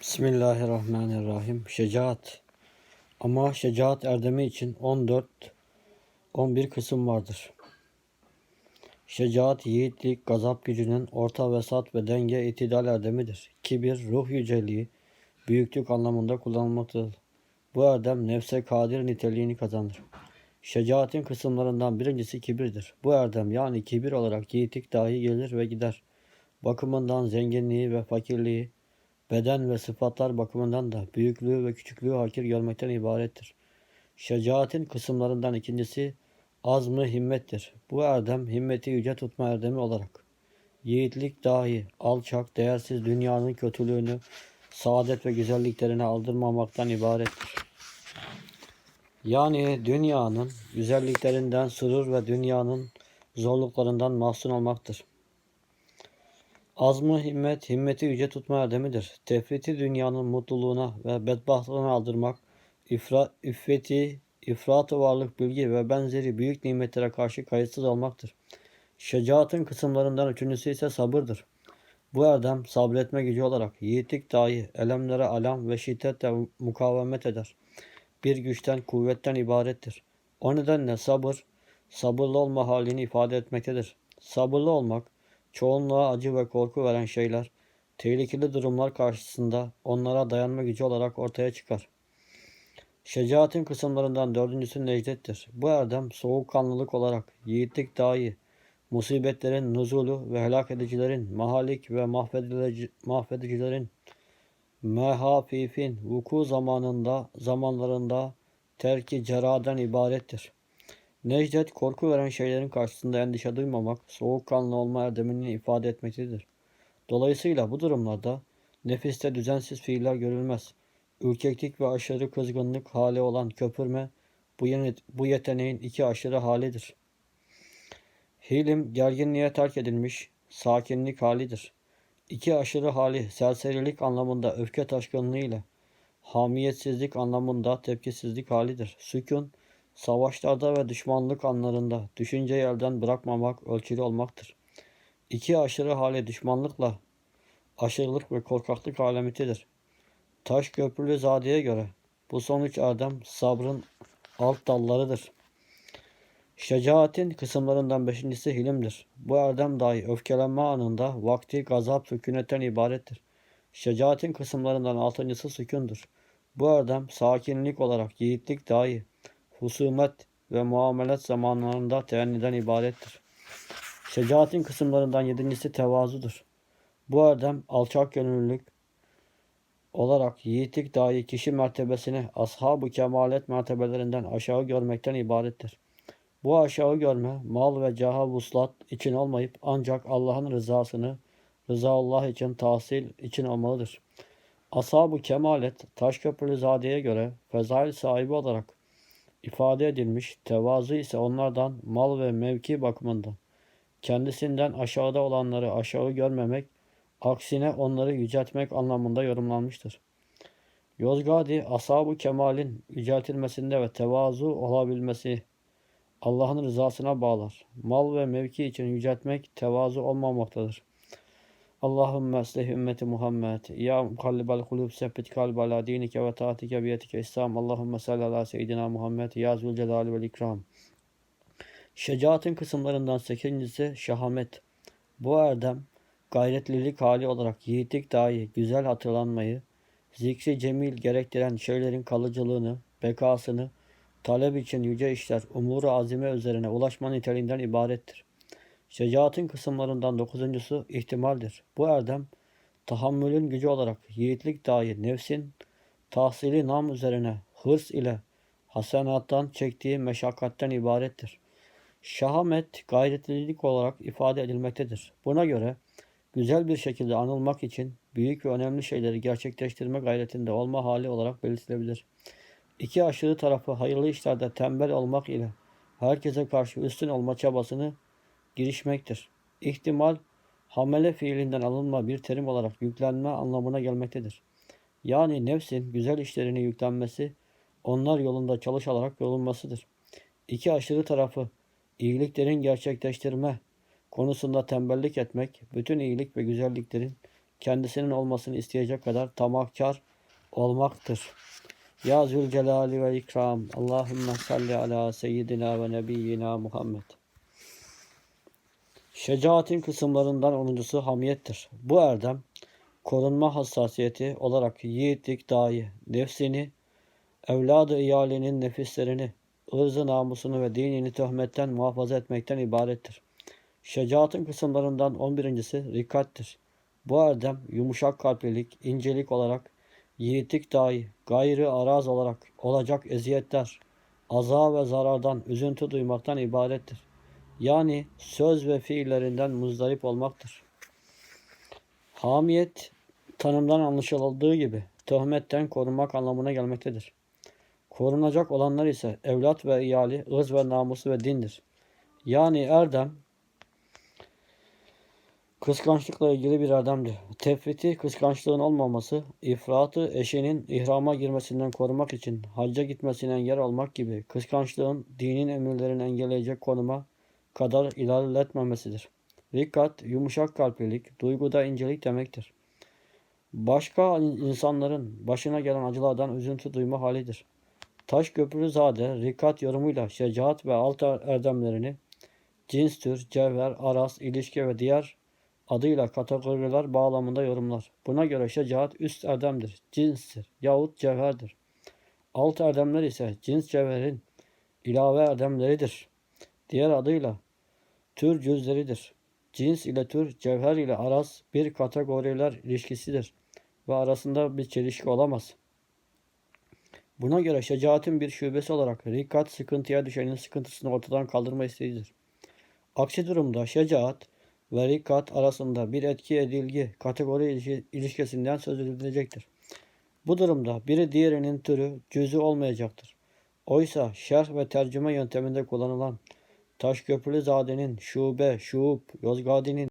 Bismillahirrahmanirrahim. Şecaat. Ama şecaat erdemi için 14 11 kısım vardır. Şecaat, yiğitlik, gazap gücünün orta vesat ve denge itidal erdemidir. Kibir, ruh yüceliği, büyüklük anlamında kullanılmaktadır. Bu erdem nefse kadir niteliğini kazanır. Şecaatin kısımlarından birincisi kibirdir. Bu erdem yani kibir olarak yiğitlik dahi gelir ve gider. Bakımından zenginliği ve fakirliği, beden ve sıfatlar bakımından da büyüklüğü ve küçüklüğü hakir görmekten ibarettir. Şecaatin kısımlarından ikincisi azmı himmettir. Bu erdem himmeti yüce tutma erdemi olarak yiğitlik dahi alçak, değersiz dünyanın kötülüğünü, saadet ve güzelliklerini aldırmamaktan ibarettir. Yani dünyanın güzelliklerinden sürür ve dünyanın zorluklarından mahzun olmaktır. Azmı himmet, himmeti yüce tutma erdemidir. Tefriti dünyanın mutluluğuna ve bedbahtlığına aldırmak, ifra, iffeti, ifratı varlık, bilgi ve benzeri büyük nimetlere karşı kayıtsız olmaktır. Şecaatın kısımlarından üçüncüsü ise sabırdır. Bu erdem sabretme gücü olarak yiğitlik dahi elemlere alam ve şiddetle mukavemet eder. Bir güçten, kuvvetten ibarettir. O nedenle sabır, sabırlı olma halini ifade etmektedir. Sabırlı olmak, çoğunluğa acı ve korku veren şeyler, tehlikeli durumlar karşısında onlara dayanma gücü olarak ortaya çıkar. Şecaatin kısımlarından dördüncüsü necdettir. Bu erdem soğukkanlılık olarak yiğitlik dahi, musibetlerin nuzulu ve helak edicilerin, mahalik ve mahvedici, mahvedicilerin, mehafifin vuku zamanında, zamanlarında terki ceraden ibarettir. Necdet korku veren şeylerin karşısında endişe duymamak, soğukkanlı olma erdemini ifade etmektedir. Dolayısıyla bu durumlarda nefiste düzensiz fiiller görülmez. Ürkeklik ve aşırı kızgınlık hali olan köpürme bu, yeni, bu yeteneğin iki aşırı halidir. Hilim gerginliğe terk edilmiş sakinlik halidir. İki aşırı hali serserilik anlamında öfke taşkınlığı ile hamiyetsizlik anlamında tepkisizlik halidir. Sükun Savaşlarda ve düşmanlık anlarında düşünceyi elden bırakmamak ölçülü olmaktır. İki aşırı hali düşmanlıkla aşırılık ve korkaklık alametidir. Taş köprülü zadeye göre bu sonuç erdem sabrın alt dallarıdır. Şecaatin kısımlarından beşincisi hilimdir. Bu erdem dahi öfkelenme anında vakti gazap sükunetten ibarettir. Şecaatin kısımlarından altıncısı sükundur. Bu erdem sakinlik olarak yiğitlik dahi husumet ve muamelet zamanlarında teenniden ibarettir. Şecaatin kısımlarından yedincisi tevazudur. Bu erdem alçak gönüllülük olarak yiğitlik dahi kişi mertebesini ashab-ı kemalet mertebelerinden aşağı görmekten ibarettir. Bu aşağı görme mal ve caha vuslat için olmayıp ancak Allah'ın rızasını rıza Allah için tahsil için olmalıdır. Ashab-ı kemalet Taşköprülü Zade'ye göre fezail sahibi olarak ifade edilmiş. Tevazu ise onlardan mal ve mevki bakımından kendisinden aşağıda olanları aşağı görmemek, aksine onları yüceltmek anlamında yorumlanmıştır. Yozgadi, ashab-ı kemalin yüceltilmesinde ve tevazu olabilmesi Allah'ın rızasına bağlar. Mal ve mevki için yüceltmek tevazu olmamaktadır. Allahümme eslih ümmeti Muhammed. Ya mukallibel kulub sebbit kalbi ala dinike ve taatike biyetike İslam. Allahümme salli ala seyyidina Muhammed. Ya zülcelali vel ikram. Şecaatin kısımlarından sekizincisi şahamet. Bu erdem gayretlilik hali olarak yiğitlik dahi güzel hatırlanmayı, zikri cemil gerektiren şeylerin kalıcılığını, bekasını, talep için yüce işler, umuru azime üzerine ulaşma niteliğinden ibarettir. Şecaatin kısımlarından dokuzuncusu ihtimaldir. Bu erdem tahammülün gücü olarak yiğitlik dahi nefsin tahsili nam üzerine hırs ile hasenattan çektiği meşakkatten ibarettir. Şahamet gayretlilik olarak ifade edilmektedir. Buna göre güzel bir şekilde anılmak için büyük ve önemli şeyleri gerçekleştirme gayretinde olma hali olarak belirtilebilir. İki aşırı tarafı hayırlı işlerde tembel olmak ile herkese karşı üstün olma çabasını girişmektir. İhtimal, hamele fiilinden alınma bir terim olarak yüklenme anlamına gelmektedir. Yani nefsin güzel işlerini yüklenmesi, onlar yolunda çalışarak yolunmasıdır. İki aşırı tarafı, iyiliklerin gerçekleştirme konusunda tembellik etmek, bütün iyilik ve güzelliklerin kendisinin olmasını isteyecek kadar tamahkar olmaktır. Ya Zülcelali ve İkram. Allahümme salli ala seyyidina ve nebiyyina Muhammed. Şecaatin kısımlarından onuncusu hamiyettir. Bu erdem korunma hassasiyeti olarak yiğitlik dahi nefsini, evladı iyalinin nefislerini, ırzı namusunu ve dinini töhmetten muhafaza etmekten ibarettir. Şecaatın kısımlarından 11.si rikattir. Bu erdem yumuşak kalplilik, incelik olarak yiğitlik dahi gayrı araz olarak olacak eziyetler, aza ve zarardan üzüntü duymaktan ibarettir. Yani söz ve fiillerinden muzdarip olmaktır. Hamiyet tanımdan anlaşıldığı gibi töhmetten korunmak anlamına gelmektedir. Korunacak olanlar ise evlat ve iyali, ırz ve namusu ve dindir. Yani erdem kıskançlıkla ilgili bir erdemdir. Tefriti kıskançlığın olmaması, ifratı eşinin ihrama girmesinden korumak için hacca gitmesine engel olmak gibi kıskançlığın dinin emirlerini engelleyecek konuma kadar ilerletmemesidir. Rikkat, yumuşak kalplilik, duyguda incelik demektir. Başka insanların başına gelen acılardan üzüntü duyma halidir. Taş Köprülüzade rikat yorumuyla şecaat ve alt erdemlerini cins tür, cevher, aras, ilişki ve diğer adıyla kategoriler bağlamında yorumlar. Buna göre şecaat üst erdemdir, cinstir yahut cevherdir. Alt erdemler ise cins cevherin ilave erdemleridir. Diğer adıyla tür cüzleridir. Cins ile tür, cevher ile aras bir kategoriler ilişkisidir ve arasında bir çelişki olamaz. Buna göre şecaatin bir şubesi olarak rikat sıkıntıya düşenin sıkıntısını ortadan kaldırma isteğidir. Aksi durumda şecaat ve rikat arasında bir etki edilgi kategori ilişkisinden söz edilecektir. Bu durumda biri diğerinin türü cüzü olmayacaktır. Oysa şerh ve tercüme yönteminde kullanılan Taşköprülü Zade'nin şube, şuub, Yozgadi'nin